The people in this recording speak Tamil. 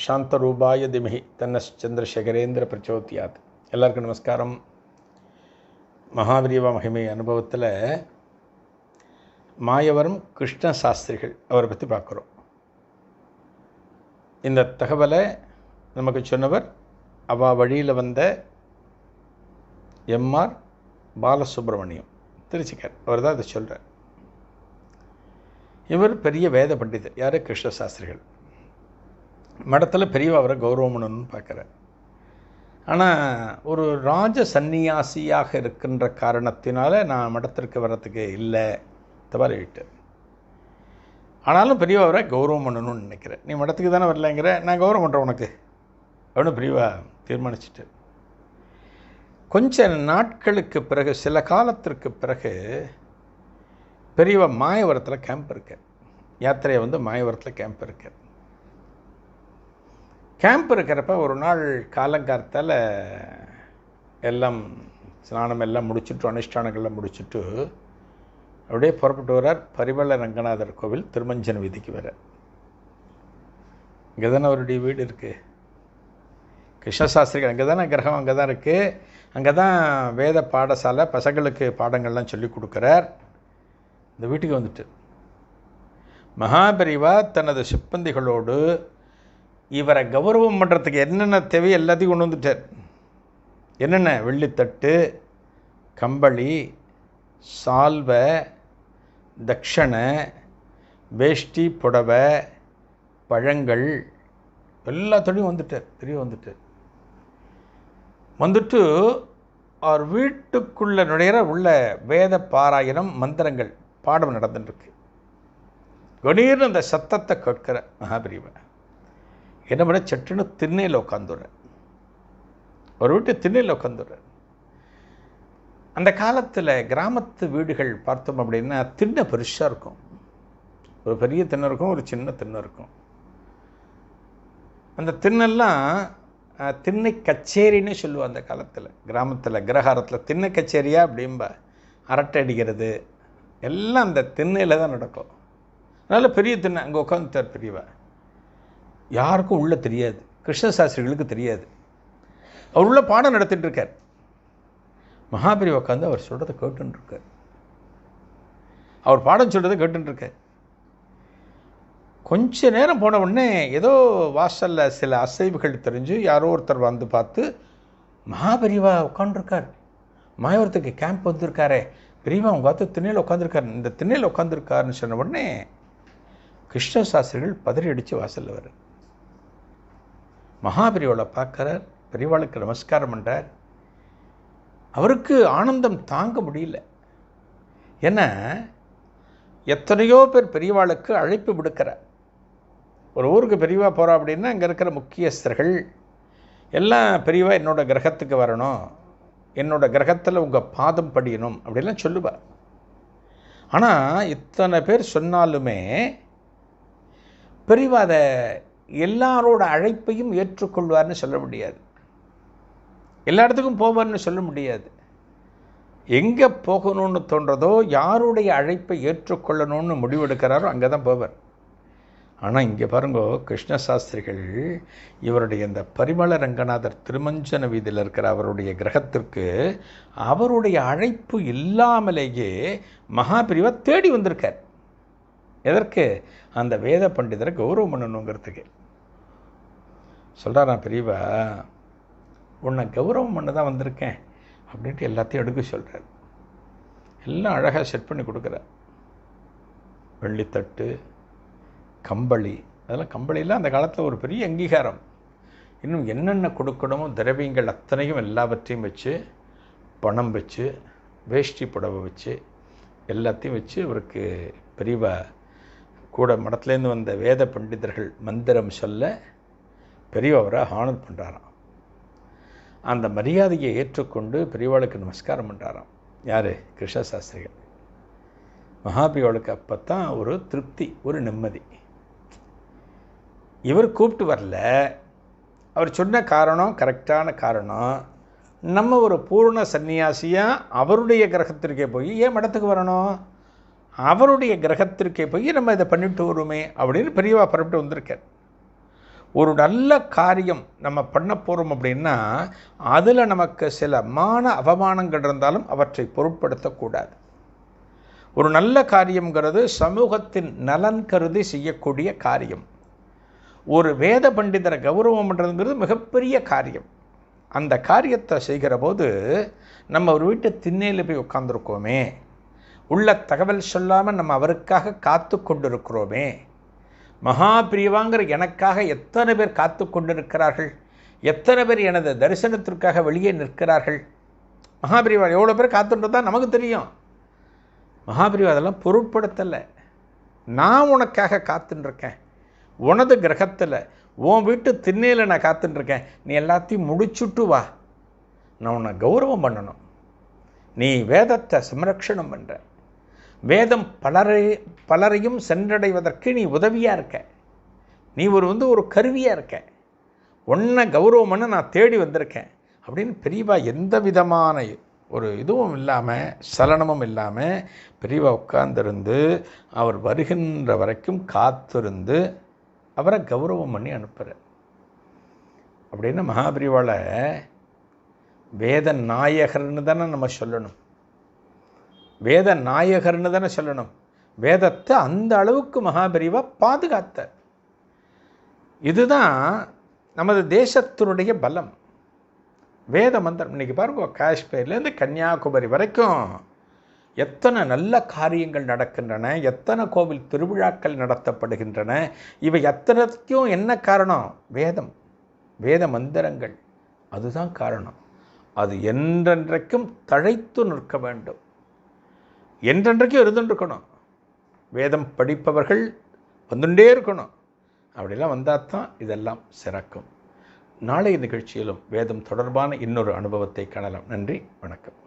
சாந்தரூபாய திமகி தன்னஸ் சந்திரசேகரேந்திர பிரச்சோத்தியாத் எல்லாருக்கும் நமஸ்காரம் மகாவிரிவ மகிமை அனுபவத்தில் மாயவரம் கிருஷ்ண சாஸ்திரிகள் அவரை பற்றி பார்க்குறோம் இந்த தகவலை நமக்கு சொன்னவர் அவ வழியில் வந்த எம்ஆர் பாலசுப்ரமணியம் திருச்சிக்கார் அவர் தான் இதை சொல்கிறார் இவர் பெரிய வேத பண்டிதர் யார் கிருஷ்ண சாஸ்திரிகள் மடத்தில் பெரியவா அவரை கௌரவம் பண்ணணும்னு பார்க்குறார். ஆனால் ஒரு ராஜ சந்நியாசியாக இருக்கின்ற காரணத்தினால நான் மடத்திற்கு வர்றதுக்கு இல்லை தவறிவிட்டு ஆனாலும் பெரியவா அவரை கௌரவம் பண்ணணும்னு நினைக்கிறேன் நீ மடத்துக்கு தானே வரலைங்கிற நான் கௌரவம் பண்ணுறேன் உனக்கு அப்படின்னு பெரியவா தீர்மானிச்சுட்டு. கொஞ்ச நாட்களுக்கு பிறகு சில காலத்திற்கு பிறகு பெரியவா மாயவரத்தில் கேம்ப் இருக்கு யாத்திரையை வந்து மாயவரத்தில் கேம்ப் இருக்கேன் கேம்ப் இருக்கிறப்ப ஒரு நாள் காலங்கார்த்தால் எல்லாம் ஸ்நானம் எல்லாம் முடிச்சுட்டு அனுஷ்டானங்கள்லாம் முடிச்சுட்டு அப்படியே புறப்பட்டு வரார் பரிமள ரங்கநாதர் கோவில் திருமஞ்சன வீதிக்கு வர இங்கே தானே அவருடைய வீடு இருக்குது கிருஷ்ணசாஸ்திரிகள் அங்கே தானே கிரகம் அங்கே தான் இருக்குது அங்கே தான் வேத பாடசாலை பசங்களுக்கு பாடங்கள்லாம் சொல்லி கொடுக்குறார். இந்த வீட்டுக்கு வந்துட்டு. மகாபெரிவா தனது சிப்பந்திகளோடு இவரை கௌரவம் பண்ணுறதுக்கு என்னென்ன தேவை எல்லாத்தையும் கொண்டு வந்துட்டார். என்னென்ன? வெள்ளித்தட்டு கம்பளி சால்வை தக்ஷணை வேஷ்டி புடவை பழங்கள் எல்லாத்தோடையும் வந்துட்டார் பெரிய வந்துட்டார். வந்துட்டு அவர் வீட்டுக்குள்ளே நுழையிற உள்ள வேத பாராயணம் மந்திரங்கள் பாடம் நடந்துட்டுருக்கு கணீர்னு அந்த சத்தத்தை கேட்கிற மகாபிரிவன். என்ன பண்ண? சட்டுன்னு திண்ணையில் உட்காந்துடுறேன் ஒரு வீட்டு திண்ணையில் உட்காந்துடுறேன் அந்த காலத்தில் கிராமத்து வீடுகள் பார்த்தோம் அப்படின்னா திண்ணை பெருசாக இருக்கும். ஒரு பெரிய திண்ணை இருக்கும் ஒரு சின்ன திண்ணை இருக்கும். அந்த திண்ணெல்லாம் திண்ணை கச்சேரின்னு சொல்லுவோம் அந்த காலத்தில். கிராமத்தில் கிரகாரத்தில் திண்ணை கச்சேரியா அப்படிம்பா. அரட்டை அடிக்கிறது. எல்லாம் அந்த திண்ணையில் தான் நடக்கும். அதனால் பெரிய திண்ணை அங்கே உட்காந்துட்டார் பெரியவா யாருக்கும் உள்ளே தெரியாது. கிருஷ்ணசாஸ்திரிகளுக்கு தெரியாது. அவர் உள்ள பாடம் நடத்திட்டு இருக்கார் மகாபெரி உட்காந்து அவர் சொல்கிறத கேட்டுருக்கார் அவர் பாடம் சொல்கிறத கேட்டுருக்கார் கொஞ்ச நேரம் போன உடனே ஏதோ வாசலில் சில அசைவுகள் தெரிஞ்சு யாரோ ஒருத்தர் வந்து பார்த்து மகாபெரிவா உட்காந்துருக்கார் மாயவரத்துக்கு கேம்ப் வந்திருக்காரே. பெரியவா அவங்க பார்த்து திண்ணையில் உட்காந்துருக்கார் இந்த திண்ணையில் உட்காந்துருக்காருன்னு சொன்ன உடனே கிருஷ்ண சாஸ்திரிகள் பதறி அடித்து வாசலில் வர்றார். மகாபெரிவாளை பார்க்குறார் பெரியவாளுக்கு நமஸ்காரம் பண்ணுறார் அவருக்கு ஆனந்தம் தாங்க முடியல. ஏன்னா எத்தனையோ பேர் பெரியவாளுக்கு அழைப்பு விடுக்கிறார். ஒரு ஊருக்கு பெரியவா போகிறா அப்படின்னா அங்கே இருக்கிற முக்கியஸ்தர்கள் எல்லாம் பெரியவா என்னோடய கிரகத்துக்கு வரணும் என்னோடய கிரகத்தில் உங்கள் பாதம் படியணும் அப்படிலாம் சொல்லுவார். ஆனால் இத்தனை பேர் சொன்னாலுமே பெரியவா அதை எல்லாரோட அழைப்பையும் ஏற்றுக்கொள்வார்னு சொல்ல முடியாது. எல்லா இடத்துக்கும் போவார்னு சொல்ல முடியாது. எங்கே போகணும்னு தோன்றதோ யாருடைய அழைப்பை ஏற்றுக்கொள்ளணும்னு முடிவெடுக்கிறாரோ அங்கே தான் போவார். ஆனால் இங்கே பாருங்கோ கிருஷ்ண சாஸ்திரிகள் இவருடைய இந்த பரிமள ரங்கநாதர் திருமஞ்சன வீதியில் இருக்கிற அவருடைய கிரகத்திற்கு அவருடைய அழைப்பு இல்லாமலேயே மகாபிரிவை தேடி வந்திருக்கார். எதற்கு? அந்த வேத பண்டிதரை கௌரவம் பண்ணணுங்கிறதுக்கு. சொல்கிறாராம் பெரியவா உன்னை கௌரவம் பண்ண தான் வந்திருக்கேன் அப்படின்ட்டு எல்லாத்தையும் எடுக்க சொல்கிறார் எல்லாம் அழகாக செட் பண்ணி கொடுக்குறார். வெள்ளித்தட்டு கம்பளி அதெல்லாம் கம்பளிலாம் அந்த காலத்தில் ஒரு பெரிய அங்கீகாரம். இன்னும் என்னென்ன கொடுக்கணுமோ திரவியங்கள் அத்தனையும் எல்லாவற்றையும் வச்சு பணம் வச்சு வேஷ்டி புடவை வச்சு எல்லாத்தையும் வச்சு இவருக்கு பெரியவா கூட மடத்துலேருந்து வந்த வேத பண்டிதர்கள் மந்திரம் சொல்ல பெரியவரை ஹானர் பண்ணுறாராம் அந்த மரியாதையை ஏற்றுக்கொண்டு பெரியவாளுக்கு நமஸ்காரம் பண்ணுறாராம் யார்? கிருஷ்ணசாஸ்திரிகள் மகாபிரிவாளுக்கு அப்போ தான் ஒரு திருப்தி ஒரு நிம்மதி. இவர் கூப்பிட்டு வரல. அவர் சொன்ன காரணம் கரெக்டான காரணம் நம்ம ஒரு பூர்ண சன்னியாசியாக அவருடைய கிரகத்திற்கே போய் ஏன் மடத்துக்கு வரணும்? அவருடைய கிரகத்திற்கே போய் நம்ம இதை பண்ணிட்டு வருவோமே அப்படின்னு பெரியவா புறப்பட்டு வந்திருக்கார். ஒரு நல்ல காரியம் நம்ம பண்ண போகிறோம் அப்படின்னா அதில் நமக்கு சில மான அவமானங்கள் இருந்தாலும் அவற்றை பொருட்படுத்தக்கூடாது. ஒரு நல்ல காரியங்கிறது சமூகத்தின் நலன் கருதி செய்யக்கூடிய காரியம். ஒரு வேத பண்டிதரை கௌரவம் பண்ணுறதுங்கிறது மிகப்பெரிய காரியம். அந்த காரியத்தை செய்கிற போது நம்ம ஒரு வீட்டு திண்ணையில் போய் உட்காந்துருக்கோமே உள்ள தகவல் சொல்லாமல் நம்ம அவருக்காக காத்து கொண்டிருக்கிறோமே. மகாபிரிவாங்கிற எனக்காக எத்தனை பேர் காத்து கொண்டிருக்கிறார்கள்? எத்தனை பேர் எனது தரிசனத்திற்காக வெளியே நிற்கிறார்கள்? மகாபிரிவா எவ்வளோ பேர் காத்துன்றது தான் நமக்கு தெரியும். மகாபிரிவா அதெல்லாம் பொருட்படுத்தலை. நான் உனக்காக காத்துட்டுருக்கேன் உனது கிரகத்தில் உன் வீட்டு திண்ணையில் நான் காத்துட்டுருக்கேன் நீ எல்லாத்தையும் முடிச்சுட்டு வா. நான் உன்னை கௌரவம் பண்ணணும். நீ வேதத்தை சம்ரக்ஷணம் பண்ணுற வேதம் பலரை பலரையும் சென்றடைவதற்கு நீ உதவியாக இருக்க. நீ ஒரு வந்து ஒரு கருவியாக இருக்க. ஒன்றை கௌரவம்னு நான் தேடி வந்திருக்கேன். அப்படின்னு பெரியவா எந்த விதமான ஒரு இதுவும் இல்லாமல் சலனமும் இல்லாமல் பெரியவா உட்கார்ந்திருந்து அவர் வருகின்ற வரைக்கும் காத்திருந்து அவரை கௌரவம் பண்ணி அனுப்புகிறார் அப்படின்னு மகாபிரிவாளை வேத நாயகர்னு தானே நம்ம சொல்லணும். வேத நாயகர்னு தானே சொல்லணும். வேதத்தை அந்த அளவுக்கு மகாபெரிவா பாதுகாத்த. இதுதான் நமது தேசத்தினுடைய பலம். வேத மந்திரம். இன்றைக்கி பாருங்க காஷ்மீர்லேருந்து கன்னியாகுமரி வரைக்கும் எத்தனை நல்ல காரியங்கள் நடக்கின்றன எத்தனை கோவில் திருவிழாக்கள் நடத்தப்படுகின்றன இவை எத்தனைக்கும் என்ன காரணம்? வேதம். வேத மந்திரங்கள். அதுதான் காரணம். அது என்றென்றைக்கும் தழைத்து நிற்க வேண்டும். என்றென்றைக்கும் இருந்துருக்கணும் வேதம் படிப்பவர்கள் வந்துட்டே இருக்கணும். அப்படிலாம் வந்தால் தான் இதெல்லாம் சிறக்கும். நாளைய நிகழ்ச்சியிலும் வேதம் தொடர்பான இன்னொரு அனுபவத்தை காணலாம். நன்றி வணக்கம்.